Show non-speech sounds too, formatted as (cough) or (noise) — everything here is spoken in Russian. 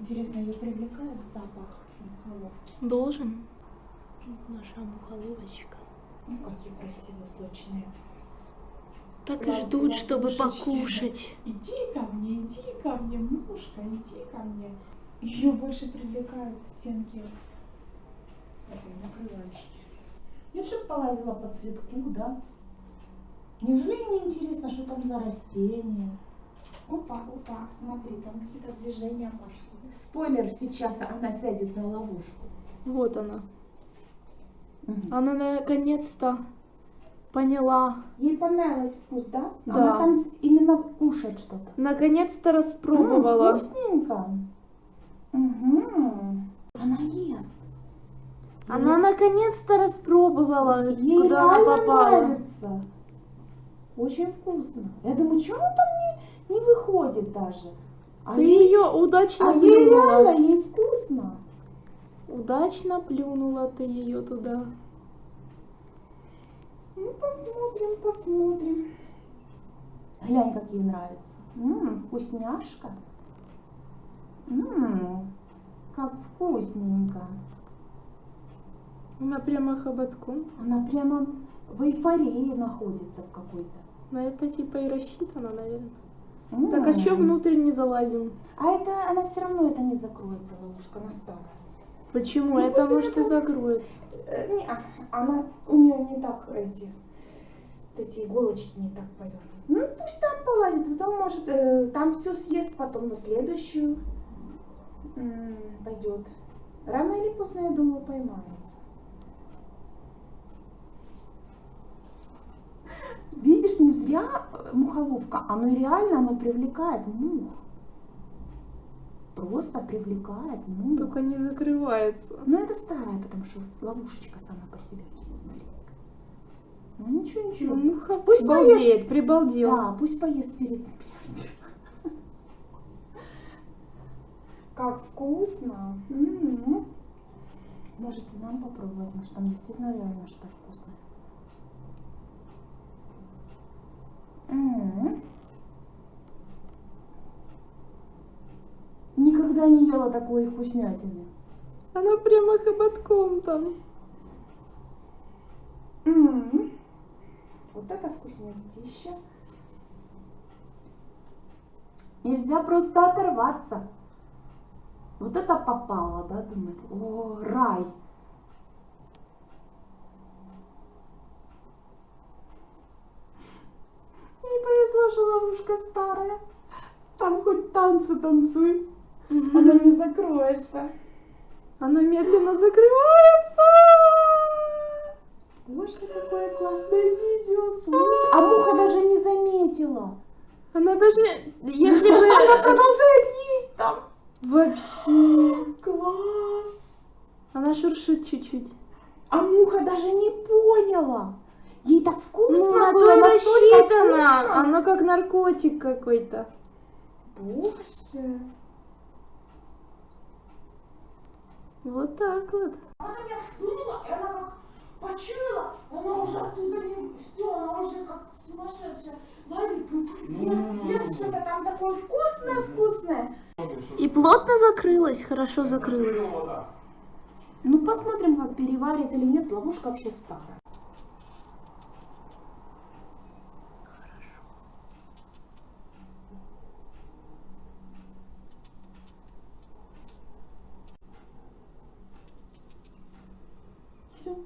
Интересно, ее привлекает запах мухоловки? Должен. Наша мухоловочка. Ну, какие красивые, сочные. Так и Ла- ждут, чтобы покушать. Иди ко мне, иди ко мне, мушка, иди ко мне. Ее больше привлекают стенки накрывачки. Я чтобы полазила по цветку, да? Неужели не интересно, что там за растение? Опа, опа, смотри, там какие-то движения пошли. Спойлер, сейчас она сядет на ловушку. Вот она. Мгм. Она наконец-то поняла. Ей понравилось вкус, да? Да. Она там именно кушает что-то. Наконец-то распробовала. М, вкусненько. Угу. Она ест. Она наконец-то распробовала, Ей куда она попала. нравится. Очень вкусно. Я думаю, что она там не, не выходит даже? А Ты ей, ее удачно а ей плюнула. реально, ей вкусно. Удачно плюнула ты ее туда. Ну, посмотрим, посмотрим. Глянь, как ей нравится. М, вкусняшка. М, как вкусненько. Она прямо хоботком. Она прямо в эйфории находится в какой-то. На это типа и рассчитано, наверное. М. Так а что внутрь не залазим? А это она все равно это не закроется, ловушка, она старая. Почему? Ну, это может и закроется. Э, не, а, она у нее не так эти, эти иголочки не так повернуты. Ну пусть там полазит, потом может э, там все съест, потом на следующую м, пойдет. Рано или поздно, я думаю, поймается. Зря э, мухоловка, оно реально, оно привлекает мух. Просто привлекает мух. Только не закрывается. Ну, это старая, потому что ловушечка сама по себе. Смотри. Ну, ничего, Ну, ничего. муха Пусть балдеет, прибалдел. Да, пусть поест перед смертью. (laughs) Как вкусно. М. Может и нам попробовать, может там действительно реально что-то вкусное. М. Никогда не ела такой вкуснятины. Она прямо хоботком там. М. Вот это вкуснятища. Нельзя просто оторваться. Вот это попало, да, думает. О, рай. Ей ловушка старая. Там хоть танцы танцуй, она не закроется. Она медленно закрывается. Боже, какое классное видео, слушай. А муха даже не заметила. Она даже, если бы (laughs) Она продолжает есть там. вообще, Класс. она шуршит чуть-чуть. А муха даже не поняла. Ей так вкусно Ну, на было, то рассчитано. вкусно. Оно как наркотик какой-то. Боже. Вот так вот. Она меня втянула, и она как почуяла, она уже оттуда не... Все, она уже как сумасшедшая. Лазит, ест что-то там такое вкусное-вкусное. И плотно закрылась, хорошо закрылась. Ну, посмотрим, как переварит или нет. Ловушка вообще старая. Все.